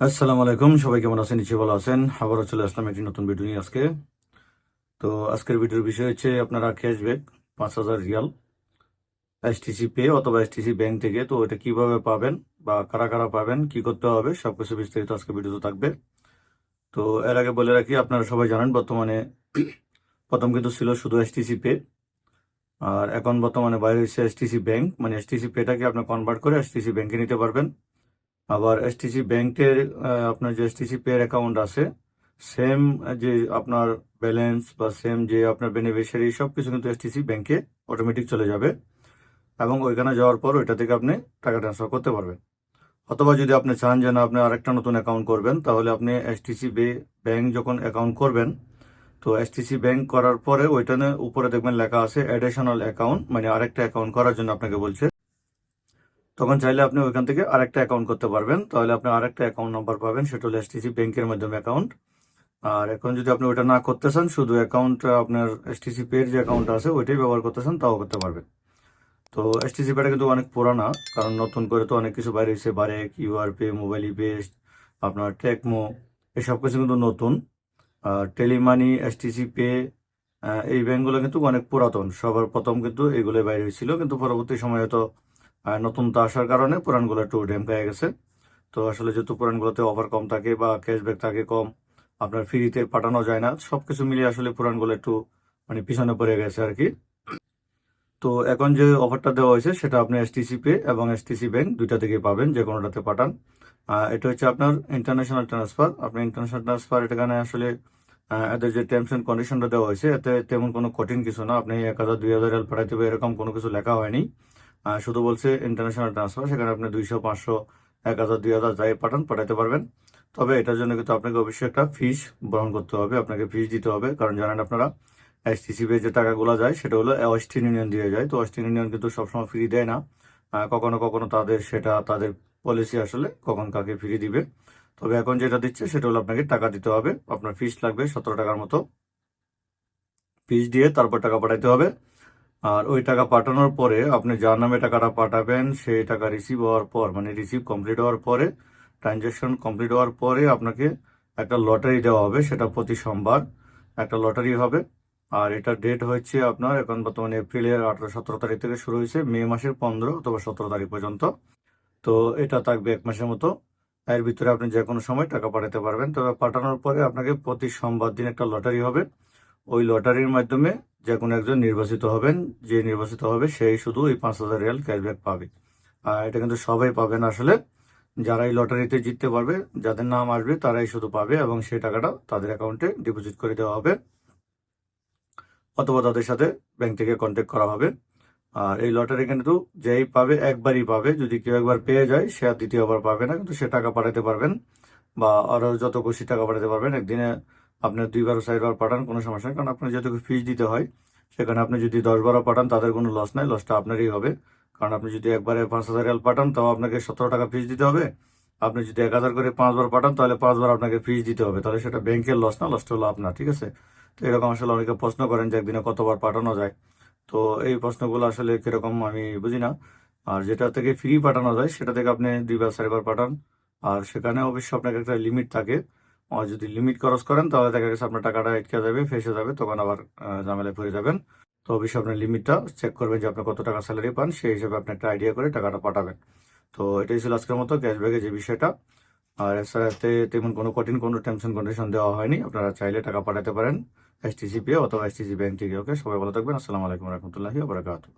আসসালামু আলাইকুম, সবাই কেমন আছেন? নিচে ভালো আছেন। আবারও চলে আসলাম একটি নতুন ভিডিও নিয়ে আজকে। তো আজকের ভিডিওর বিষয় হচ্ছে আপনারা ক্যাশব্যাক পাঁচ হাজার রিয়াল এসটিসি পে অথবা এসটিসি ব্যাংক থেকে। তো এটা কীভাবে পাবেন বা কারা কারা পাবেন, কি করতে হবে সব কিছু বিস্তারিত আজকে ভিডিওতে থাকবে। তো এর আগে বলে রাখি, আপনারা সবাই জানেন বর্তমানে প্রথম কিন্তু ছিল শুধু এসটিসি পে আর এখন বর্তমানে বাইরে হচ্ছে এসটিসি ব্যাংক মানে এসটিসি পেটাকে আপনি কনভার্ট করে এসটিসি ব্যাংকে নিতে পারবেন। আবার এসটিসি ব্যাংকের আপনার যে এসটিসি পে অ্যাকাউন্ট আছে সেম যে আপনার ব্যালেন্স বা সেম যে আপনার বেনিফিশিয়ারি সব কিছু কিন্তু এসটিসি ব্যাংকে অটোমেটিক চলে যাবে। এবং ওইখানে যাওয়ার পর ওইটা থেকে আপনি টাকা ট্রান্সফার করতে পারবেন। অথবা যদি আপনি চান যে না, আপনি আরেকটা নতুন অ্যাকাউন্ট করবেন, তাহলে আপনি এসটিসি ব্যাংক যখন অ্যাকাউন্ট করবেন, তো এসটিসি ব্যাংক করার পরে ওইটানে উপরে দেখবেন লেখা আছে অ্যাডিশনাল অ্যাকাউন্ট মানে আরেকটা অ্যাকাউন্ট করার জন্য আপনাকে বলছে। তখন চাইলে আপনি ওইখান থেকে আরেকটা অ্যাকাউন্ট করতে পারবেন। তাহলে আপনি আরেকটা অ্যাকাউন্ট নাম্বার পাবেন, সেটা হলো এসটিসি ব্যাংকের মাধ্যমে অ্যাকাউন্ট আর এখন যদি আপনি ওটা না করতে চান, শুধু অ্যাকাউন্ট আপনার এসটিসি পের যে অ্যাকাউন্ট আছে, ওইটাই ব্যবহার করতে চান, তাও করতে পারবেন। তো এসটিসি পেটা কিন্তু অনেক পুরানা, কারণ নতুন করে তো অনেক কিছু বাইরে এসেছে বারেক ইউআর পে মোবাইল বেস্ট আপনার টেকমো এসব কিছু কিন্তু নতুন। আর টেলিমানি এসটিসি পে এই ব্যাংকগুলো কিন্তু অনেক পুরাতন। সবার প্রথম কিন্তু এগুলো বাইরে হয়েছিল, কিন্তু পরবর্তী সময় তো আর তো আসার কারণে পুরানগুলো একটু ড্যাম হয়ে গেছে। তো আসলে যেহেতু পুরানগুলোতে অফার কম থাকে বা ক্যাশব্যাক থাকে কম, আপনার ফ্রিতে পাঠানো যায় না সব কিছু মিলিয়ে আসলে পুরানগুলো একটু মানে পিছনে পড়ে গেছে আর কি তো এখন যে অফারটা দেওয়া হয়েছে, সেটা আপনি এসটিসি পে এবং এসটিসি ব্যাংক দুইটা থেকে পাবেন, যে কোনোটাতে পাঠান। এটা হচ্ছে আপনার ইন্টারন্যাশনাল ট্রান্সফার আপনি ইন্টারন্যাশনাল ট্রান্সফার এখানে আসলে এদের যে টার্মস এন্ড কন্ডিশনটা দেওয়া হয়েছে, এতে তেমন কোনো কঠিন কিছু না। আপনি এক হাজার, দুই হাজার রিয়াল পাঠাইতে হবে, এরকম কোনো কিছু লেখা হয়নি। শুধু বলছে ইন্টারন্যাশনাল ট্রান্সফার সেখানে আপনি দুইশো, পাঁচশো, এক হাজার, দুই হাজার যাই পাঠান পাঠাতে পারবেন। তবে এটার জন্য কিন্তু আপনাকে অবশ্যই একটা ফিস বহন করতে হবে, আপনাকে ফিস দিতে হবে। কারণ জানেন আপনারা এসটিসি বে যে টাকাগুলো যায়, সেটা হলো ওয়েস্টার্ন ইউনিয়ন দিয়ে যায়। তো ওয়েস্টার্ন ইউনিয়ন কিন্তু সবসময় ফ্রি দেয় না। কখনো কখনো তাদের সেটা, তাদের পলিসি আসলে কখন কাকে ফ্রি দিবে। তবে এখন যেটা দিচ্ছে, সেটা হলো আপনাকে টাকা দিতে হবে। আপনার ফিস লাগবে সতেরো টাকার মতো। ফিস দিয়ে তারপর টাকা পাঠাইতে হবে। আর ওই টাকা পাঠানোর পরে আপনি যার নামে টাকাটা পাঠাবেন সেই টাকা রিসিভ হওয়ার পর মানে রিসিভ কমপ্লিট হওয়ার পরে ট্রানজ্যাকশন কমপ্লিট হওয়ার পরে আপনাকে একটা লটারি দেওয়া হবে, সেটা প্রতি সোমবার একটা লটারি হবে। আর এটা ডেট হচ্ছে আপনার এখন বর্তমানে এপ্রিলের আঠারো সতেরো তারিখ থেকে শুরু হয়েছে, মে মাসের পনেরো অথবা সতেরো তারিখ পর্যন্ত। তো এটা থাকবে এক মাসের মতো। এর ভিতরে আপনি যে কোনো সময় টাকা পাঠাতে পারবেন। তবে পাঠানোর পরে আপনাকে প্রতি সোমবার দিন একটা লটারি হবে। ওই লটারির মাধ্যমে যে কোনো একজন নির্বাচিত হবেন, যে নির্বাচিত হবে সেই শুধু এই পাঁচ হাজার রিয়াল ক্যাশব্যাক পাবে। আর এটা কিন্তু সবাই পাবেন আসলে। যারা এই লটারিতে জিততে পারবে, যাদের নাম আসবে তারাই শুধু পাবে এবং সেই টাকাটা তাদের অ্যাকাউন্টে ডিপোজিট করে দেওয়া হবে। অথবা তাদের সাথে ব্যাংক থেকে কন্ট্যাক্ট করা হবে। আর এই লটারি কিন্তু যেই পাবে একবারই পাবে। যদি কেউ একবার পেয়ে যায়, সে আর দ্বিতীয়বার পাবে না, কিন্তু সে টাকা পাঠাতে পারবেন বা আরও যত খুশি টাকা পাঠাতে পারবেন, একদিনে আপনি দুইবার চারবার পাঠান, কোনো সমস্যা নেই। কারণ আপনার যেটুকু ফিস দিতে হয়, সেখানে আপনি যদি দশ বারো পাঠান, তাদের কোনো লস নাই লসটা আপনারই হবে। কারণ আপনি যদি একবারে পাঁচ হাজার রিয়াল পাঠান, তাও আপনাকে সতেরো টাকা ফিস দিতে হবে। আপনি যদি এক হাজার করে পাঁচবার পাঠান, তাহলে পাঁচবার আপনাকে ফিস দিতে হবে। তাহলে সেটা ব্যাংকের লস না লসটা হলো আপনার, ঠিক আছে? তো এরকম আসলে অনেকে প্রশ্ন করেন যে একদিনে কতবার পাঠানো যায়। তো এই প্রশ্নগুলো আসলে কীরকম আমি বুঝি না। আর যেটা থেকে ফ্রি পাঠানো যায়, সেটা থেকে আপনি দুইবার, চারবার পাঠান। আর সেখানে অবশ্যই আপনাকে একটা লিমিট থাকে। যদি লিমিট খরচ করেন, তাহলে দেখা গেছে আপনার টাকাটা আটকে যাবে, ফেসে যাবে, তখন আবার ঝামেলায় পড়ে যাবেন। তো অবশ্যই আপনার লিমিটটা চেক করবেন যে আপনি কত টাকা স্যালারি পান, সেই হিসেবে আপনি একটা আইডিয়া করে টাকাটা পাঠাবেন। তো এটাই ছিল আজকের মতো ক্যাশব্যাকের যে বিষয়টা। আর এছাড়া এতে তেমন কোনো কঠিন, কোনো টেনশন কন্ডিশন দেওয়া হয়নি। আপনারা চাইলে টাকা পাঠাতে পারেন এসটিসি অথবা এসটিসি ব্যাংক থেকে। ওকে, সবাই ভালো থাকবেন। আসসালামু আলাইকুম রহমতুল্লাহি বারাকাতু